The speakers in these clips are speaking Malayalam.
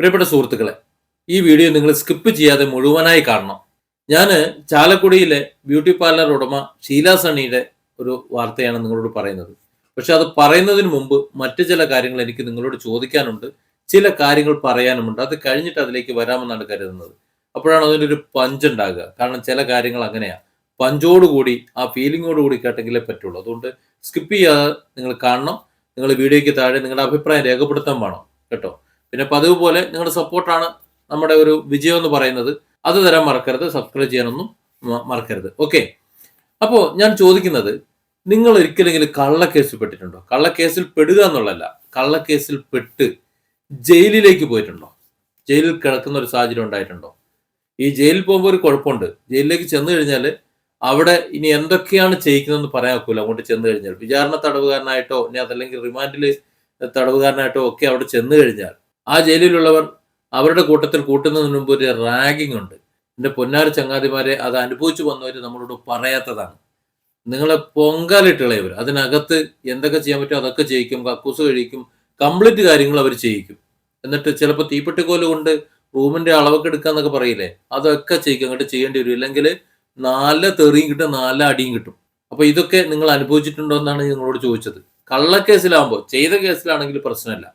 പ്രിയപ്പെട്ട സുഹൃത്തുക്കളെ ഈ വീഡിയോ നിങ്ങൾ സ്കിപ്പ് ചെയ്യാതെ മുഴുവനായി കാണണം. ഞാൻ ചാലക്കുടിയിലെ ബ്യൂട്ടി പാർലർ ഉടമ ഷീല സണിയുടെ ഒരു വാർത്തയാണ് നിങ്ങളോട് പറയുന്നത്. പക്ഷെ അത് പറയുന്നതിന് മുമ്പ് മറ്റു ചില കാര്യങ്ങൾ എനിക്ക് നിങ്ങളോട് ചോദിക്കാനുണ്ട്. ചില കാര്യങ്ങൾ പറയാനുമുണ്ട്. അത് കഴിഞ്ഞിട്ട് അതിലേക്ക് വരാമെന്നാണ് കരുതുന്നത്. അപ്പോഴാണ് അതിനൊരു പഞ്ച് ഉണ്ടാകുക. കാരണം ചില കാര്യങ്ങൾ അങ്ങനെയാണ് പഞ്ചോടുകൂടി ആ ഫീലിങ്ങോട് കൂടി കേട്ടെങ്കിലേ പറ്റുള്ളൂ. അതുകൊണ്ട് സ്കിപ്പ് ചെയ്യാതെ നിങ്ങൾ കാണണം. നിങ്ങൾ വീഡിയോയ്ക്ക് താഴെ നിങ്ങളുടെ അഭിപ്രായം രേഖപ്പെടുത്താൻ വേണം. കേട്ടോ? പിന്നെ പതിവ് പോലെ നിങ്ങളുടെ സപ്പോർട്ടാണ് നമ്മുടെ ഒരു വിജയം എന്ന് പറയുന്നത്. അത് തരാൻ മറക്കരുത് സബ്സ്ക്രൈബ് ചെയ്യാനൊന്നും മറക്കരുത്. ഓക്കെ അപ്പോൾ ഞാൻ ചോദിക്കുന്നത് നിങ്ങൾ ഒരിക്കലെങ്കിലും കള്ളക്കേസിൽ പെട്ടിട്ടുണ്ടോ? കള്ളക്കേസിൽ പെടുക എന്നുള്ളതല്ല കള്ളക്കേസിൽ പെട്ട് ജയിലിലേക്ക് പോയിട്ടുണ്ടോ? ജയിലിൽ കിടക്കുന്ന ഒരു സാഹചര്യം ഉണ്ടായിട്ടുണ്ടോ? ഈ ജയിലിൽ പോകുമ്പോൾ ഒരു കുഴപ്പമുണ്ട്. ജയിലിലേക്ക് ചെന്ന് കഴിഞ്ഞാൽ അവിടെ ഇനി എന്തൊക്കെയാണ് ചെയ്യിക്കുന്നതെന്ന് പറയാൻ ഒക്കില്ല. അങ്ങോട്ട് ചെന്ന് കഴിഞ്ഞാൽ. വിചാരണ തടവുകാരനായിട്ടോ ഇനി അതല്ലെങ്കിൽ റിമാൻഡിൽ തടവുകാരനായിട്ടോ ഒക്കെ അവിടെ ചെന്ന് കഴിഞ്ഞാൽ ആ ജയിലിലുള്ളവർ അവരുടെ കൂട്ടത്തിൽ കൂട്ടുന്നതിന് മുമ്പ് ഒരു റാഗിംഗ് ഉണ്ട്. എന്റെ പൊന്നാര ചങ്ങാതിമാരെ അത് അനുഭവിച്ചു വന്നവർ നമ്മളോട് പറയാത്തതാണ്. നിങ്ങളെ പൊങ്കാലിട്ടുള്ളവർ അതിനകത്ത് എന്തൊക്കെ ചെയ്യാൻ പറ്റുമോ അതൊക്കെ ചെയ്യിക്കും കക്കൂസ് കഴിക്കും കംപ്ലീറ്റ് കാര്യങ്ങൾ അവർ ചെയ്യിക്കും. എന്നിട്ട് ചിലപ്പോൾ തീപ്പെട്ടിക്കോൽ കൊണ്ട് റൂമിന്റെ അളവൊക്കെ എടുക്കാന്നൊക്കെ പറയില്ലേ അതൊക്കെ ചെയ്യിക്കും. അങ്ങോട്ട് ചെയ്യേണ്ടി വരും. ഇല്ലെങ്കിൽ നല്ല തെറിയും കിട്ടും നല്ല അടിയും കിട്ടും. അപ്പോൾ ഇതൊക്കെ നിങ്ങൾ അനുഭവിച്ചിട്ടുണ്ടോ എന്നാണ് നിങ്ങളോട് ചോദിച്ചത്. കള്ളക്കേസിലാകുമ്പോൾ ചെയ്ത കേസിലാണെങ്കിൽ പ്രശ്നമില്ല.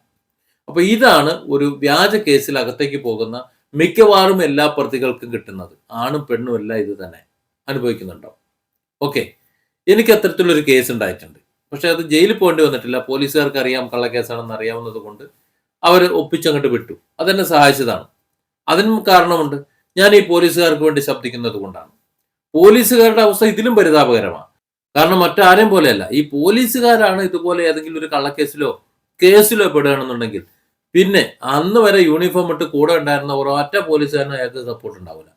അപ്പൊ ഇതാണ് ഒരു വ്യാജ കേസിൽ അകത്തേക്ക് പോകുന്ന മിക്കവാറും എല്ലാ പ്രതികൾക്കും കിട്ടുന്നത്. ആണും പെണ്ണും എല്ലാം ഇത് തന്നെ അനുഭവിക്കുന്നുണ്ടാവും ഓക്കെ. എനിക്ക് അത്തരത്തിലൊരു കേസ് ഉണ്ടായിട്ടുണ്ട്. പക്ഷെ അത് ജയിലിൽ പോകേണ്ടി വന്നിട്ടില്ല. പോലീസുകാർക്ക് അറിയാം കള്ളക്കേസാണെന്ന് അറിയാവുന്നത് കൊണ്ട് അവർ ഒപ്പിച്ചങ്ങോട്ട് വിട്ടു. അതെന്നെ സഹായിച്ചതാണ്. അതിനും കാരണമുണ്ട്. ഞാൻ ഈ പോലീസുകാർക്ക് വേണ്ടി ശബ്ദിക്കുന്നത് കൊണ്ടാണ്. പോലീസുകാരുടെ അവസ്ഥ ഇതിലും പരിതാപകരമാണ്. കാരണം മറ്റാരെയും പോലെയല്ല. ഈ പോലീസുകാരാണ് ഇതുപോലെ ഏതെങ്കിലും ഒരു കള്ളക്കേസിലോ കേസിലോ പെടുകയാണെന്നുണ്ടെങ്കിൽ പിന്നെ അന്ന് വരെ യൂണിഫോം ഇട്ട് കൂടെ ഉണ്ടായിരുന്ന ഒരൊറ്റ പോലീസുകാരനും അയാൾക്ക് സപ്പോർട്ട് ഉണ്ടാവില്ല.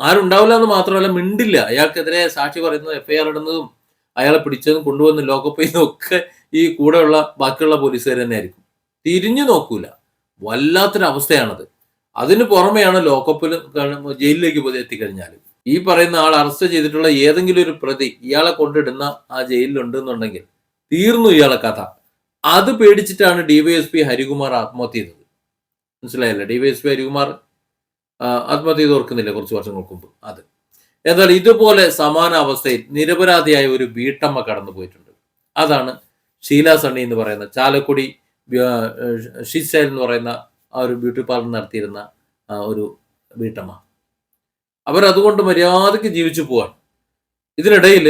ആരുണ്ടാവില്ല എന്ന് മാത്രമല്ല മിണ്ടില്ല. അയാൾക്കെതിരെ സാക്ഷി പറയുന്നത് എഫ്ഐആർ ഇടുന്നതും അയാളെ പിടിച്ചതും കൊണ്ടുവന്ന് ലോക്കപ്പ് ഒക്കെ ഈ കൂടെയുള്ള ബാക്കിയുള്ള പോലീസുകാർ തന്നെ ആയിരിക്കും തിരിഞ്ഞു നോക്കൂല. വല്ലാത്തൊരവസ്ഥയാണത്. അതിന് പുറമെയാണ് ലോക്കപ്പിൽ ജയിലിലേക്ക് പോയി എത്തിക്കഴിഞ്ഞാൽ ഈ പറയുന്ന ആൾ അറസ്റ്റ് ചെയ്തിട്ടുള്ള ഏതെങ്കിലും ഒരു പ്രതി ഇയാളെ കൊണ്ടിടുന്ന ആ ജയിലിലുണ്ടെന്നുണ്ടെങ്കിൽ തീർന്നു ഇയാളെ കഥ. അത് പേടിച്ചിട്ടാണ് ഡിവൈഎസ്പി ഹരികുമാർ ആത്മഹത്യ ചെയ്തത്. മനസ്സിലായല്ലേ? ഡിവൈഎസ്പി ഹരികുമാർ ആത്മഹത്യ ചെയ്ത് ഓർക്കുന്നില്ല കുറച്ച് വർഷങ്ങൾക്ക് മുമ്പ്? അത്. എന്നാൽ ഇതുപോലെ സമാന അവസ്ഥയിൽ നിരപരാധിയായ ഒരു വീട്ടമ്മ കടന്നു പോയിട്ടുണ്ട്. അതാണ് ഷീല സണ്ണി എന്ന് പറയുന്ന ചാലക്കുടി ഷിസൈൽ എന്ന് പറയുന്ന ആ ഒരു ബ്യൂട്ടി പാർലർ നടത്തിയിരുന്ന ഒരു വീട്ടമ്മ. അവരതുകൊണ്ട് മര്യാദയ്ക്ക് ജീവിച്ചു പോവാണ് ഇതിനിടയിൽ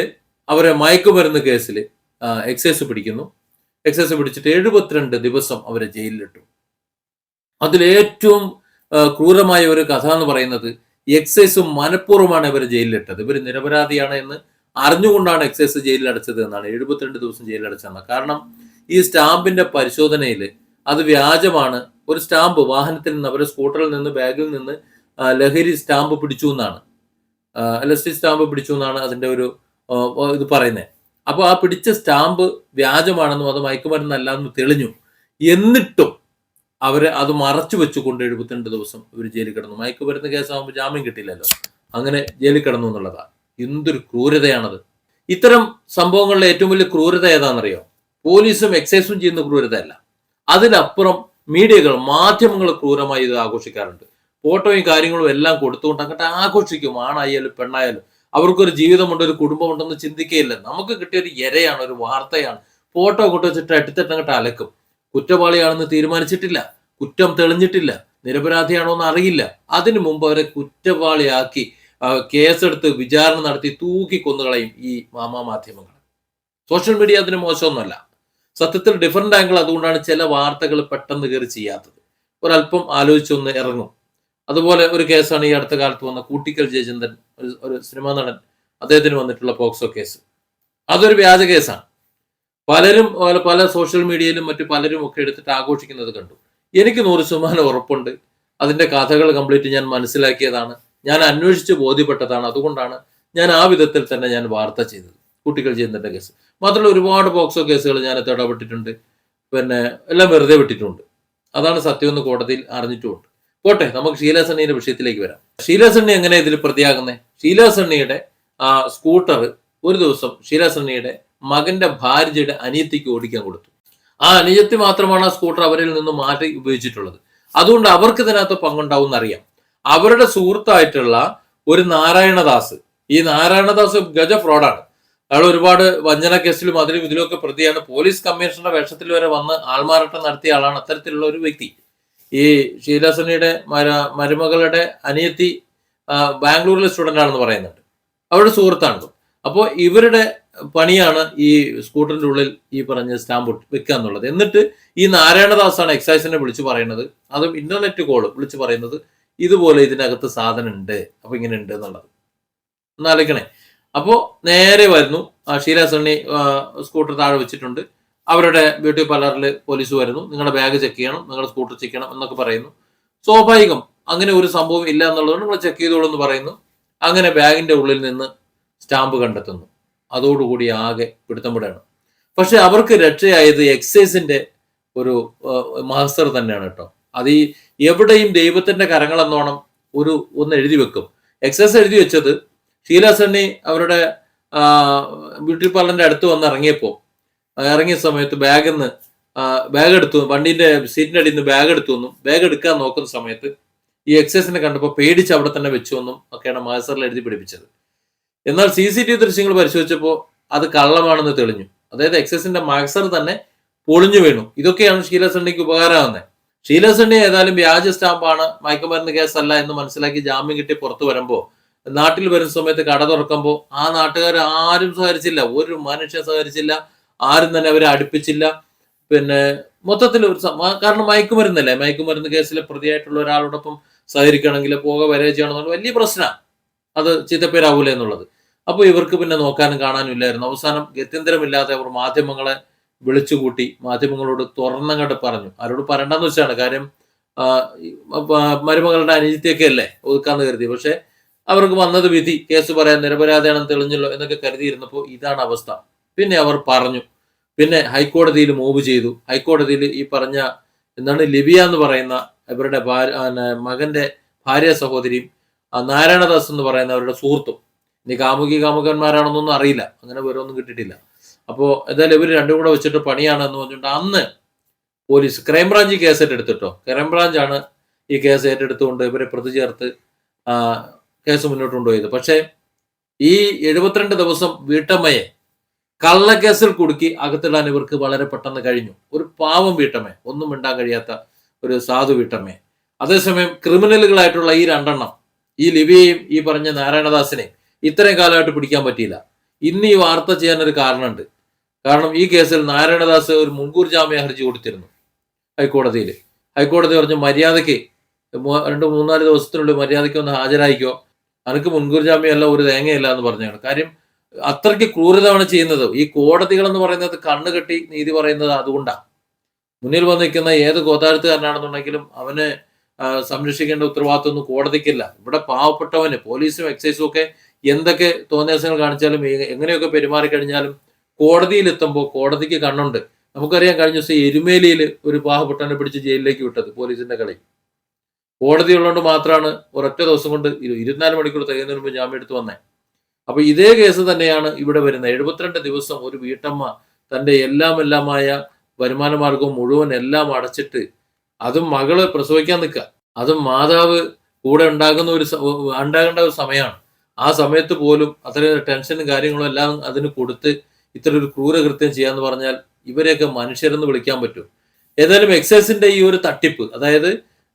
അവരെ മയക്കുമരുന്ന് കേസിൽ എക്സൈസ് പിടിക്കുന്നു. എക്സൈസ് പിടിച്ചിട്ട് എഴുപത്തിരണ്ട് ദിവസം അവരെ ജയിലിലിട്ടു. അതിലേറ്റവും ക്രൂരമായ ഒരു കഥ എന്ന് പറയുന്നത് എക്സൈസും മനഃപൂർവമാണ് ഇവർ ജയിലിലിട്ടത്. ഇവർ നിരപരാധിയാണ് എന്ന് അറിഞ്ഞുകൊണ്ടാണ് എക്സൈസ് ജയിലിൽ അടച്ചത് എന്നാണ്. എഴുപത്തിരണ്ട് ദിവസം ജയിലിൽ അടച്ചതെന്ന് കാരണം ഈ സ്റ്റാമ്പിന്റെ പരിശോധനയിൽ അത് വ്യാജമാണ്. ഒരു സ്റ്റാമ്പ് വാഹനത്തിൽ നിന്ന് അവരുടെ സ്കൂട്ടറിൽ നിന്ന് ബാഗിൽ നിന്ന് ലഹരി സ്റ്റാമ്പ് പിടിച്ചു എന്നാണ്. എൽ എസ് ടി സ്റ്റാമ്പ് പിടിച്ചു എന്നാണ് അതിന്റെ ഒരു ഇത് പറയുന്നത്. അപ്പോൾ ആ പിടിച്ച സ്റ്റാമ്പ് വ്യാജമാണെന്നും അത് മയക്കുമരുന്നല്ല എന്ന് തെളിഞ്ഞു. എന്നിട്ടും അവർ അത് മറച്ചു വെച്ചുകൊണ്ട് എഴുപത്തിരണ്ട് ദിവസം ഇവർ ജയിലിൽ കിടന്നു. മയക്കുമരുന്ന് കേസാകുമ്പോൾ ജാമ്യം കിട്ടില്ലല്ലോ അങ്ങനെ ജയിലിൽ കിടന്നു എന്നുള്ളതാണ് എന്തൊരു ക്രൂരതയാണത്. ഇത്തരം സംഭവങ്ങളിലെ ഏറ്റവും വലിയ ക്രൂരത ഏതാണെന്നറിയോ? പോലീസും എക്സൈസും ചെയ്യുന്ന ക്രൂരതയല്ല. അതിനപ്പുറം മീഡിയകൾ മാധ്യമങ്ങൾ ക്രൂരമായി ഇത് ആഘോഷിക്കാറുണ്ട്. ഫോട്ടോയും കാര്യങ്ങളും എല്ലാം കൊടുത്തുകൊണ്ട് അങ്ങോട്ട് ആഘോഷിക്കും. ആണായാലും പെണ്ണായാലും. അവർക്കൊരു ജീവിതമുണ്ട് ഒരു കുടുംബമുണ്ടെന്ന് ചിന്തിക്കുകയില്ല നമുക്ക് കിട്ടിയ ഒരു ഇരയാണ് ഒരു വാർത്തയാണ്. ഫോട്ടോ കൊണ്ടു വെച്ചിട്ട് എടുത്തിട്ട് അങ്ങോട്ട് അലക്കും. കുറ്റവാളിയാണെന്ന് തീരുമാനിച്ചിട്ടില്ല. കുറ്റം തെളിഞ്ഞിട്ടില്ല. നിരപരാധിയാണോ എന്ന് അറിയില്ല. അതിനു മുമ്പ് അവരെ കുറ്റവാളിയാക്കി കേസെടുത്ത് വിചാരണ നടത്തി തൂക്കി കൊന്നുകളയും ഈ മാധ്യമങ്ങൾ. സോഷ്യൽ മീഡിയ അതിന് മോശമൊന്നുമല്ല. സത്യത്തിൽ ഡിഫറെന്റ് ആംഗിൾ അതുകൊണ്ടാണ് ചില വാർത്തകൾ പെട്ടെന്ന് കയറി ചെയ്യാത്തത്. ഒരല്പം ആലോചിച്ചൊന്ന് ഇറങ്ങും. അതുപോലെ ഒരു കേസാണ് ഈ അടുത്ത കാലത്ത് വന്ന കൂട്ടിക്കൽ ജയചന്ദ്രൻ ഒരു ഒരു സിനിമാ നടൻ അദ്ദേഹത്തിന് വന്നിട്ടുള്ള പോക്സോ കേസ്. അതൊരു വ്യാജ കേസാണ്. പലരും പല- സോഷ്യൽ മീഡിയയിലും മറ്റു പലരും ഒക്കെ എടുത്തിട്ട് ആഘോഷിക്കുന്നത് കണ്ടു. എനിക്ക് നൂറ് ശതമാനം ഉറപ്പുണ്ട്. അതിന്റെ കഥകൾ കംപ്ലീറ്റ് ഞാൻ മനസ്സിലാക്കിയതാണ്. ഞാൻ അന്വേഷിച്ച് ബോധ്യപ്പെട്ടതാണ്. അതുകൊണ്ടാണ് ഞാൻ ആ വിധത്തിൽ തന്നെ ഞാൻ വാർത്ത ചെയ്തത്. കുട്ടികൾ ചെയ്യുന്നതിന്റെ കേസ്. മാത്രമല്ല ഒരുപാട് പോക്സോ കേസുകൾ ഞാൻ ഇടപെട്ടിട്ടുണ്ട് പിന്നെ എല്ലാം വെറുതെ വിട്ടിട്ടുണ്ട്. അതാണ് സത്യമെന്ന് കോടതിയിൽ അറിഞ്ഞിട്ടുമുണ്ട്. പോട്ടെ നമുക്ക് ഷീല സണ്ണിയുടെ വിഷയത്തിലേക്ക് വരാം. ഷീലസണ്ണി എങ്ങനെ ഇതിൽ പ്രതിയാകുന്നത് ഷീലസണ്ണിയുടെ ആ സ്കൂട്ടർ ഒരു ദിവസം ഷീലസണ്ണിയുടെ മകന്റെ ഭാര്യയുടെ അനിയത്തിക്ക് ഓടിക്കാൻ കൊടുത്തു. ആ അനിയത്തി മാത്രമാണ് ആ സ്കൂട്ടർ അവരിൽ നിന്ന് മാറ്റി ഉപയോഗിച്ചിട്ടുള്ളത്. അതുകൊണ്ട് അവർക്ക് ഇതിനകത്ത് പങ്കുണ്ടാവും എന്നറിയാം അവരുടെ സുഹൃത്തായിട്ടുള്ള ഒരു നാരായണദാസ്. ഈ നാരായണദാസ് ഗജ ഫ്രോഡാണ്. അയാൾ ഒരുപാട് വഞ്ചന കേസിലും അതിലും ഇതിലുമൊക്കെ പ്രതിയാണ്. പോലീസ് കമ്മീഷണറുടെ വേഷത്തിൽ വരെ വന്ന് ആൾമാറാട്ടം നടത്തിയ ആളാണ് അത്തരത്തിലുള്ള ഒരു വ്യക്തി. ഈ ഷീലാസനിയുടെ മര മരുമകളുടെ അനിയത്തി ബാംഗ്ലൂരിലെ സ്റ്റുഡന്റ് ആണെന്ന് പറയുന്നുണ്ട്. അവരുടെ സുഹൃത്താണ്. അപ്പോൾ ഇവരുടെ പണിയാണ് ഈ സ്കൂട്ടറിന്റെ ഉള്ളിൽ ഈ പറഞ്ഞ സ്റ്റാമ്പ് വെക്കുക എന്നുള്ളത്. എന്നിട്ട് ഈ നാരായണദാസാണ് എക്സൈസിനെ വിളിച്ചു പറയുന്നത്. അതും ഇന്റർനെറ്റ് കോൾ വിളിച്ചു പറയുന്നത് ഇതുപോലെ ഇതിനകത്ത് സാധനം ഉണ്ട് അപ്പൊ ഇങ്ങനെ ഉണ്ട് എന്നുള്ളത്. ഒന്നാലോചിക്കണേ അപ്പോൾ നേരെ വരുന്നു. ഷീലാസണ്ണി ഷീല സണ്ണി സ്കൂട്ടർ താഴെ വെച്ചിട്ടുണ്ട്. അവരുടെ ബ്യൂട്ടി പാർലറിൽ പോലീസ് വരുന്നു. നിങ്ങളുടെ ബാഗ് ചെക്ക് ചെയ്യണം നിങ്ങളുടെ സ്കൂട്ടർ ചെക്ക് ചെയ്യണം എന്നൊക്കെ പറയുന്നു. സ്വാഭാവികം അങ്ങനെ ഒരു സംഭവം ഇല്ല എന്നുള്ളത് നിങ്ങൾ ചെക്ക് ചെയ്തോളൂ എന്ന് പറയുന്നു. അങ്ങനെ ബാഗിന്റെ ഉള്ളിൽ നിന്ന് സ്റ്റാമ്പ് കണ്ടെത്തുന്നു. അതോടുകൂടി ആകെ പിടുത്തം വിടുകയാണ് പക്ഷെ അവർക്ക് രക്ഷയായത് എക്സൈസിന്റെ ഒരു മാസ്റ്റർ തന്നെയാണ് കേട്ടോ. അത് ഈ എവിടെയും ദൈവത്തിന്റെ കരങ്ങൾ എന്നോണം ഒരു ഒന്ന് എഴുതി വെക്കും. എക്സൈസ് എഴുതി വെച്ചത് ഷീല സണ്ണി അവരുടെ ബ്യൂട്ടി പാർലറിന്റെ അടുത്ത് വന്ന് ഇറങ്ങിയപ്പോൾ ഇറങ്ങിയ സമയത്ത് ബാഗിൽ നിന്ന് ബാഗ് എടുത്തു വണ്ടിന്റെ സീറ്റിന്റെ അടിയിൽ നിന്ന് ബാഗ് എടുത്തു എന്നും ബാഗ് എടുക്കാൻ നോക്കുന്ന സമയത്ത് ഈ എക്സൈസിനെ കണ്ടപ്പോൾ പേടിച്ച് അവിടെ തന്നെ വെച്ചു എന്നും ഒക്കെയാണ് മാസ്റ്ററിൽ എഴുതി പിടിപ്പിച്ചത്. എന്നാൽ സി സി ടി വി ദൃശ്യങ്ങൾ പരിശോധിച്ചപ്പോൾ അത് കള്ളമാണെന്ന് തെളിഞ്ഞു. അതായത് എക്സൈസിന്റെ മാക്സർ തന്നെ പൊളിഞ്ഞു വീണു. ഇതൊക്കെയാണ് ഷീല സണ്ണിക്ക് ഉപകാരമാകുന്നത്. ഷീല സണ്ണി ഏതായാലും വ്യാജ സ്റ്റാമ്പാണ് മയക്കുമരുന്ന് കേസല്ല എന്ന് മനസ്സിലാക്കി ജാമ്യം കിട്ടി പുറത്തു വരുമ്പോൾ നാട്ടിൽ വരുന്ന സമയത്ത് കട തുറക്കുമ്പോൾ ആ നാട്ടുകാർ ആരും സഹകരിച്ചില്ല ഒരു മനുഷ്യൻ സഹകരിച്ചില്ല ആരും തന്നെ അവരെ അടുപ്പിച്ചില്ല. പിന്നെ മൊത്തത്തിൽ ഒരു കാരണം മയക്കുമരുന്നല്ലേ? മയക്കുമരുന്ന് കേസിലെ പ്രതിയായിട്ടുള്ള ഒരാളോടൊപ്പം സഹകരിക്കണമെങ്കിൽ പോക വരെ ചെയ്യണമെന്നുള്ള വലിയ പ്രശ്നമാണ് അത് ചീത്തപ്പേരാവൂല എന്നുള്ളത്. അപ്പോൾ ഇവർക്ക് പിന്നെ നോക്കാനും കാണാനും ഇല്ലായിരുന്നു. അവസാനം ഗത്യന്തരമില്ലാതെ അവർ മാധ്യമങ്ങളെ വിളിച്ചുകൂട്ടി മാധ്യമങ്ങളോട് തുറന്നങ്ങോട്ട് പറഞ്ഞു. ആരോട് പറയണ്ടെന്ന് വെച്ചാണ്. കാര്യം മരുമകളുടെ അനിയത്തിയൊക്കെ അല്ലേ? ഒതുക്കാന്ന് കരുതി. പക്ഷെ അവർക്ക് വന്നത് വിധി കേസ് പറയാൻ നിരപരാധിയാണെന്ന് തെളിഞ്ഞല്ലോ എന്നൊക്കെ കരുതിയിരുന്നപ്പോൾ ഇതാണ് അവസ്ഥ. പിന്നെ അവർ പറഞ്ഞു. പിന്നെ ഹൈക്കോടതിയിൽ മൂവ് ചെയ്തു. ഹൈക്കോടതിയിൽ ഈ പറഞ്ഞ എന്താണ് ലിബിയ എന്ന് പറയുന്ന ഇവരുടെ മകന്റെ ഭാര്യ സഹോദരിയും നാരായണദാസ് എന്ന് പറയുന്ന അവരുടെ സുഹൃത്തും. ഇനി കാമുകി കാമുകന്മാരാണെന്നൊന്നും അറിയില്ല. അങ്ങനെ വേറെ ഒന്നും കിട്ടിയിട്ടില്ല. അപ്പോൾ എന്തായാലും ഇവർ രണ്ടും കൂടെ വെച്ചിട്ട് പണിയാണെന്ന് പറഞ്ഞിട്ട് അന്ന് പോലീസ് ക്രൈംബ്രാഞ്ച് കേസ് ഏറ്റെടുത്തിട്ടോ. ക്രൈംബ്രാഞ്ചാണ് ഈ കേസ് ഏറ്റെടുത്തുകൊണ്ട് ഇവരെ പ്രതി ചേർത്ത് കേസ് മുന്നോട്ട് കൊണ്ടുപോയത്. പക്ഷേ ഈ എഴുപത്തിരണ്ട് ദിവസം വീട്ടമ്മയെ കള്ളക്കേസിൽ കുടുക്കി അകത്തിടാൻ ഇവർക്ക് വളരെ പെട്ടെന്ന് കഴിഞ്ഞു. ഒരു പാവം വീട്ടമ്മേ ഒന്നും മിണ്ടാൻ കഴിയാത്ത ഒരു സാധു വീട്ടമ്മേ. അതേസമയം ക്രിമിനലുകളായിട്ടുള്ള ഈ രണ്ടെണ്ണം ഈ ലിവിയെയും ഈ പറഞ്ഞ നാരായണദാസിനെയും ഇത്രയും കാലമായിട്ട് പിടിക്കാൻ പറ്റിയില്ല. ഇന്ന് ഈ വാർത്ത ചെയ്യാൻ ഒരു കാരണമുണ്ട്. കാരണം ഈ കേസിൽ നാരായണദാസ് ഒരു മുൻകൂർ ജാമ്യ ഹർജി കൊടുത്തിരുന്നു ഹൈക്കോടതിയിൽ. ഹൈക്കോടതി പറഞ്ഞു മര്യാദയ്ക്ക് രണ്ട് മൂന്നാൽ ദിവസത്തിനുള്ളിൽ മര്യാദയ്ക്ക് ഒന്ന് ഹാജരായിക്കോ. അനക്ക് മുൻകൂർ ജാമ്യമല്ല ഒരു തേങ്ങയല്ല എന്ന് പറഞ്ഞാണ് കാര്യം അത്രയ്ക്ക് ക്രൂരതയാണ് ചെയ്യുന്നത്. ഈ കോടതികൾ എന്ന് പറയുന്നത് കണ്ണ് കെട്ടി നീതി പറയുന്നത് അതുകൊണ്ടാണ് മുന്നിൽ വന്ന് നിൽക്കുന്ന ഏത് ഗോതാഴ്ത്തുകാരനാണെന്നുണ്ടെങ്കിലും അവന് സംരക്ഷിക്കേണ്ട ഉത്തരവാദിത്വം ഒന്നും കോടതിക്കില്ല. ഇവിടെ പാവപ്പെട്ടവന് പോലീസും എക്സൈസും ഒക്കെ എന്തൊക്കെ തോന്നിയാസങ്ങൾ കാണിച്ചാലും എങ്ങനെയൊക്കെ പെരുമാറി കഴിഞ്ഞാലും കോടതിയിൽ എത്തുമ്പോൾ കോടതിക്ക് കണ്ണുണ്ട്. നമുക്കറിയാം കഴിഞ്ഞ ദിവസം എരുമേലിയിൽ ഒരു പാവപ്പെട്ടവനെ പിടിച്ച് ജയിലിലേക്ക് വിട്ടത് പോലീസിന്റെ കളി. കോടതി ഉള്ളതുകൊണ്ട് മാത്രമാണ് ഒരൊറ്റ ദിവസം കൊണ്ട് ഇരു- ഇരുപത്തിനാല് മണിക്കൂർ തികയുന്നതിന് മുമ്പ് ജാമ്യം എടുത്ത് വന്നേ. അപ്പൊ ഇതേ കേസ് തന്നെയാണ് ഇവിടെ വരുന്നത്. എഴുപത്തിരണ്ട് ദിവസം ഒരു വീട്ടമ്മ തന്റെ എല്ലാം എല്ലാമായ വരുമാന മാർഗവും മുഴുവൻ എല്ലാം അടച്ചിട്ട് അതും മകൾ പ്രസവിക്കാൻ നിൽക്കുക. അതും മാതാവ് കൂടെ ഉണ്ടാകുന്ന ഒരു ഉണ്ടാകേണ്ട ഒരു സമയമാണ്. ആ സമയത്ത് പോലും അത്രയും ടെൻഷനും കാര്യങ്ങളും എല്ലാം അതിന് കൊടുത്ത് ഇത്ര ഒരു ക്രൂരകൃത്യം ചെയ്യാന്ന് പറഞ്ഞാൽ ഇവരെയൊക്കെ മനുഷ്യരെന്ന് വിളിക്കാൻ പറ്റും. ഏതായാലും എക്സൈസിന്റെ ഈ ഒരു തട്ടിപ്പ് അതായത്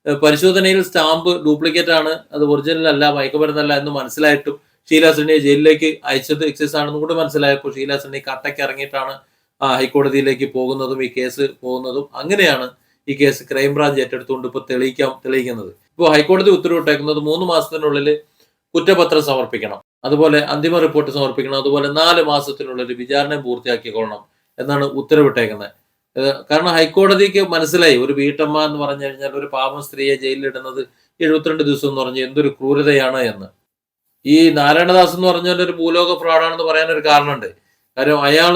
പരിശോധനയിൽ സ്റ്റാമ്പ് ഡ്യൂപ്ലിക്കേറ്റ് ആണ് അത് ഒറിജിനൽ അല്ല മയക്കുമരുന്നല്ല എന്ന് മനസ്സിലായിട്ടും ഷീല സണ്ണിയെ ജയിലിലേക്ക് അയച്ചത് എക്സൈസ് ആണെന്നും കൂടി മനസ്സിലായപ്പോൾ ഷീല സണ്ണി കട്ടയ്ക്ക് ഇറങ്ങിയിട്ടാണ് ഹൈക്കോടതിയിലേക്ക് പോകുന്നതും ഈ കേസ് പോകുന്നതും അങ്ങനെയാണ് ഈ കേസ് ക്രൈംബ്രാഞ്ച് ഏറ്റെടുത്തുകൊണ്ട് ഇപ്പോൾ തെളിയിക്കാം തെളിയിക്കുന്നത്. ഇപ്പോൾ ഹൈക്കോടതി ഉത്തരവിട്ടേക്കുന്നത് മൂന്ന് മാസത്തിനുള്ളിൽ കുറ്റപത്രം സമർപ്പിക്കണം അതുപോലെ അന്തിമ റിപ്പോർട്ട് സമർപ്പിക്കണം അതുപോലെ നാല് മാസത്തിനുള്ളിൽ വിചാരണ പൂർത്തിയാക്കിക്കൊള്ളണം എന്നാണ് ഉത്തരവിട്ടേക്കുന്നത്. കാരണം ഹൈക്കോടതിക്ക് മനസ്സിലായി ഒരു വീട്ടമ്മ എന്ന് പറഞ്ഞു കഴിഞ്ഞാൽ ഒരു പാവം സ്ത്രീയെ ജയിലിലിടുന്നത് എഴുപത്തിരണ്ട് ദിവസം എന്ന് പറഞ്ഞ് എന്തൊരു ക്രൂരതയാണ് എന്ന്. ഈ നാരായണദാസ് എന്ന് പറഞ്ഞാൽ ഒരു ഭൂലോക ഫ്രോഡാണെന്ന് പറയാൻ ഒരു കാരണമുണ്ട്. കാര്യം അയാൾ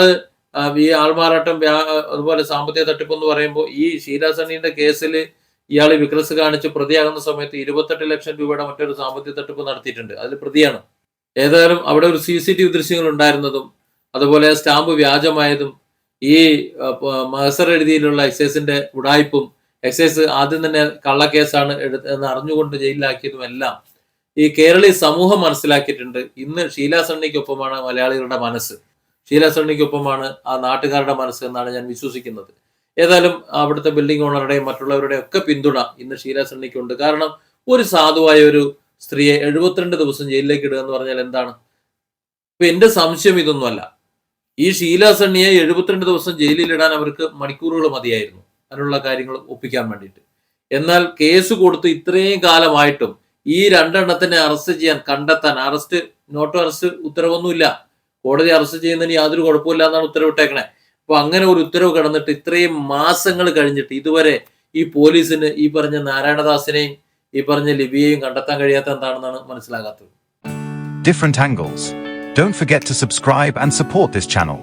ഈ ആൾമാറാട്ടം അതുപോലെ സാമ്പത്തിക തട്ടിപ്പ് എന്ന് പറയുമ്പോൾ ഈ ഷീലാസണിന്റെ കേസിൽ ഇയാൾ വിക്രസ് കാണിച്ച് പ്രതിയാകുന്ന സമയത്ത് ഇരുപത്തെട്ട് ലക്ഷം രൂപയുടെ മറ്റൊരു സാമ്പത്തിക തട്ടിപ്പ് നടത്തിയിട്ടുണ്ട്. അതിൽ പ്രതിയാണ്. ഏതായാലും അവിടെ ഒരു സി സി ടി വി ദൃശ്യങ്ങൾ ഉണ്ടായിരുന്നതും അതുപോലെ സ്റ്റാമ്പ് വ്യാജമായതും ഈ മഹസർ എഴുതിയിലുള്ള എക്സൈസിന്റെ ഉടായ്പും എക്സൈസ് ആദ്യം തന്നെ കള്ളക്കേസാണ് എടുത്ത് അറിഞ്ഞുകൊണ്ട് ജയിലിലാക്കിയതും എല്ലാം ഈ കേരളീയ സമൂഹം മനസ്സിലാക്കിയിട്ടുണ്ട്. ഇന്ന് ഷീല സണ്ണിക്കൊപ്പമാണ് മലയാളികളുടെ മനസ്സ്. ഷീല സണ്ണിക്കൊപ്പമാണ് ആ നാട്ടുകാരുടെ മനസ്സ് എന്നാണ് ഞാൻ വിശ്വസിക്കുന്നത്. ഏതായാലും അവിടുത്തെ ബിൽഡിംഗ് ഓണറുടെയും മറ്റുള്ളവരുടെയും ഒക്കെ പിന്തുണ ഇന്ന് ഷീല സണ്ണിക്കുണ്ട്. കാരണം ഒരു സാധുവായ ഒരു സ്ത്രീയെ എഴുപത്തിരണ്ട് ദിവസം ജയിലിലേക്ക് ഇടുക എന്ന് പറഞ്ഞാൽ എന്താണ്? ഇപ്പൊ എന്റെ സംശയം ഇതൊന്നുമല്ല. ഈ ഷീല സണ്ണിയെ എഴുപത്തിരണ്ട് ദിവസം ജയിലിൽ ഇടാൻ അവർക്ക് മണിക്കൂറുകൾ മതിയായിരുന്നു. അതിനുള്ള കാര്യങ്ങൾ ഒപ്പിക്കാൻ വേണ്ടിയിട്ട്. എന്നാൽ കേസ് കൊടുത്ത് ഇത്രയും കാലമായിട്ടും ഈ രണ്ടെണ്ണത്തിനെ അറസ്റ്റ് ചെയ്യാൻ കണ്ടെത്താൻ അറസ്റ്റ് നോട്ട് അറസ്റ്റ് ഉത്തരവൊന്നുമില്ല കോടതി അറസ്റ്റ് ചെയ്യുന്നതിന് യാതൊരു കുഴപ്പമില്ല എന്നാണ് ഉത്തരവിട്ടേക്കണേ അപ്പൊ അങ്ങനെ ഒരു ഉത്തരവ് കടന്നിട്ട് ഇത്രയും മാസങ്ങൾ കഴിഞ്ഞിട്ട് ഇതുവരെ ഈ പോലീസിന് ഈ പറഞ്ഞ നാരായണദാസിനെയും ഈ പറഞ്ഞ ലിബിയെയും കണ്ടെത്താൻ കഴിയാത്ത എന്താണെന്നാണ് മനസ്സിലാകാത്തത്. Don't forget to subscribe and support this channel.